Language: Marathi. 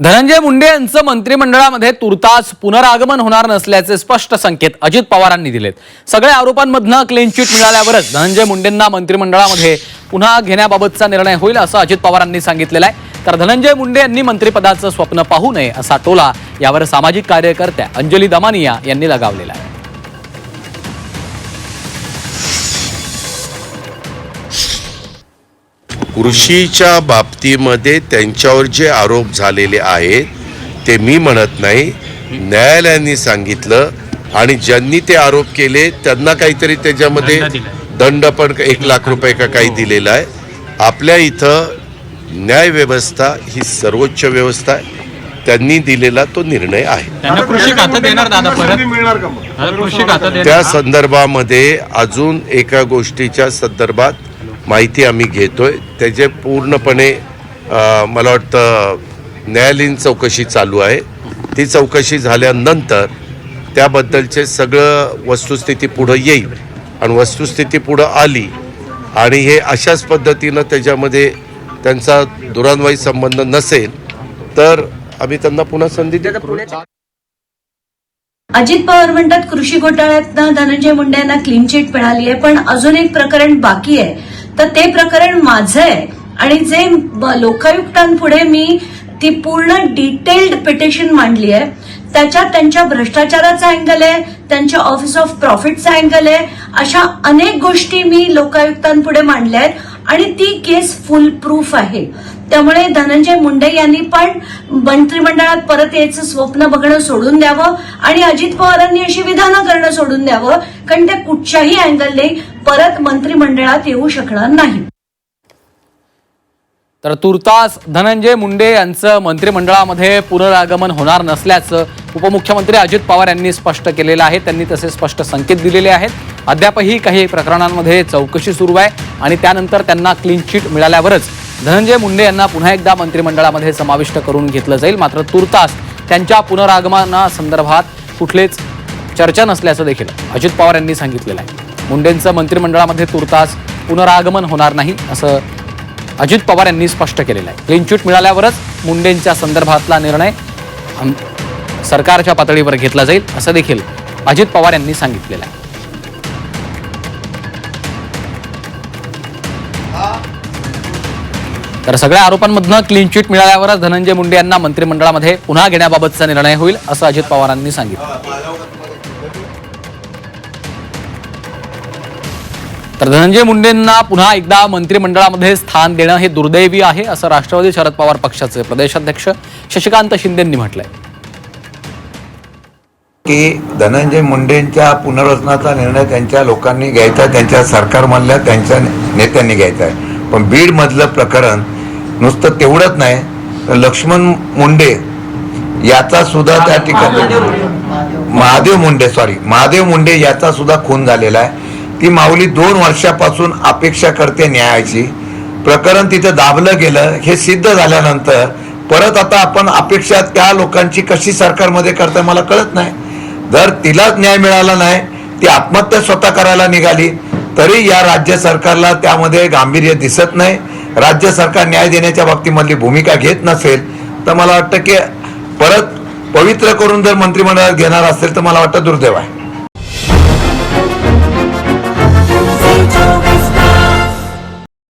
धनंजय मुंडे यांचं मंत्रिमंडळामध्ये तुर्तास पुनरागमन होणार नसल्याचे स्पष्ट संकेत अजित पवारांनी दिलेत. सगळ्या आरोपांमधनं क्लीन चिट मिळाल्यावरच धनंजय मुंडेंना मंत्रिमंडळामध्ये पुन्हा घेण्याबाबतचा निर्णय होईल असं अजित पवारांनी सांगितलेलं आहे. तर धनंजय मुंडे यांनी मंत्रिपदाचं स्वप्न पाहू नये असा टोला यावर सामाजिक कार्यकर्त्या अंजली दमानिया यांनी लगावलेला आहे. कृषीच्या बाबतीमध्ये त्यांच्यावर जे आरोप झालेले आहेत ते मी म्हणत नाही. न्यायालयाने सांगितलं आणि ज्यांनी ते आरोप केले त्यांना काहीतरी त्याच्यामध्ये दंड पण एक लाख रुपये का काही दिलेला आहे. आपल्या इथं न्यायव्यवस्था ही सर्वोच्च व्यवस्था आहे. त्यांनी दिलेला तो निर्णय आहे. त्यांना कृषी खातं देणार दादा परत? दादा, कृषी खातं त्या संदर्भामध्ये अजून एका गोष्टीच्या संदर्भात माहिती आम्ही घेतोय. त्याचे पूर्णपणे मला वाटतं न्यायालयीन चौकशी चालू आहे. ती चौकशी झाल्यानंतर त्याबद्दलचे सगळं वस्तुस्थिती पुढं येईल. आणि वस्तुस्थिती पुढं आली आणि हे अशाच पद्धतीनं त्याच्यामध्ये त्यांचा दुरान्वयी संबंध नसेल तर आम्ही त्यांना पुन्हा संधी अजित पवार म्हणतात कृषी घोटाळ्यातनं धनंजय मुंडे यांना क्लीन चिट मिळाली आहे पण अजून एक प्रकरण बाकी आहे. तर ते प्रकरण माझं आहे. आणि जे लोकायुक्तांपुढे मी ती पूर्ण डिटेल्ड पिटिशन मांडली आहे. त्याच्यात त्यांच्या भ्रष्टाचाराचा अँगल आहे त्यांच्या ऑफिस ऑफ प्रॉफिटचा अँगल आहे. अशा अनेक गोष्टी मी लोकायुक्तांपुढे मांडल्या आहेत. आणि ती केस फुल प्रूफ आहे. त्यामुळे धनंजय मुंडे यांनी पण मंत्रिमंडळात परत यायचं स्वप्न बघणं सोडून द्यावं आणि अजित पवारांनी अशी विधानं करणं सोडून द्यावं कारण ते कुठच्याही अँगलने परत मंत्रिमंडळात येऊ शकणार नाही. तर तुर्तास धनंजय मुंडे यांचं मंत्रिमंडळामध्ये पुनरागमन होणार नसल्याचं उपमुख्यमंत्री अजित पवार यांनी स्पष्ट केलेलं आहे. त्यांनी तसे स्पष्ट संकेत दिलेले आहेत. अद्यापही काही प्रकरणांमध्ये चौकशी सुरू आहे आणि त्यानंतर त्यांना क्लीन चिट मिळाल्यावरच धनंजय मुंडे यांना पुन्हा एकदा मंत्रिमंडळामध्ये समाविष्ट करून घेतलं जाईल. मात्र तुर्तास त्यांच्या पुनरागमनासंदर्भात कुठलेच चर्चा नसल्याचं देखील अजित पवार यांनी सांगितलेलं आहे. मुंडेंचं मंत्रिमंडळामध्ये तुर्तास पुनरागमन होणार नाही असं अजित पवार यांनी स्पष्ट केलेलं आहे. क्लीन चिट मिळाल्यावरच मुंडेंच्या संदर्भातला निर्णय सरकारच्या पातळीवर घेतला जाईल असं देखील अजित पवार यांनी सांगितलेलं आहे. तर सगळ्या आरोपांमधनं क्लीन चिट मिळाल्यावरच धनंजय मुंडे यांना मंत्रिमंडळामध्ये पुन्हा घेण्याबाबतचा निर्णय होईल असं अजित पवारांनी सांगितलं. तर धनंजय मुंडेंना पुन्हा एकदा मंत्रिमंडळामध्ये स्थान देणं हे दुर्दैवी आहे असं राष्ट्रवादी शरद पवार पक्षाचे प्रदेशाध्यक्ष शशिकांत शिंदेंनी म्हटलंय. की धनंजय मुंडेंच्या पुनर्वसनाचा निर्णय त्यांच्या लोकांनी घ्यायचा त्यांच्या सरकारमधल्या त्यांच्या नेत्यांनी घ्यायचा आहे. पण बीडमधलं प्रकरण नुसतं तेवढंच नाही. तर लक्ष्मण मुंडे याचा सुद्धा त्या ठिकाणी महादेव मुंडे. सॉरी महादेव मुंडे याचा सुद्धा खून झालेला आहे. ती माऊली दोन वर्षापासून अपेक्षा करते न्यायाची. प्रकरण तिथं दाबलं गेलं. हे सिद्ध झाल्यानंतर परत आता आपण अपेक्षा त्या लोकांची कशी सरकारमध्ये करताय मला कळत नाही. जर तिलाच न्याय मिळाला नाही ती आत्महत्या स्वतः करायला निघाली तरी या राज्य सरकारला त्यामध्ये गांभीर्य दिसत नाही. राज्य सरकार न्याय देण्याच्या बाबतीमधली भूमिका घेत नसेल तर मला वाटतं की परत पवित्र करून जर मंत्रिमंडळात घेणार असेल तर मला वाटतं दुर्दैव आहे.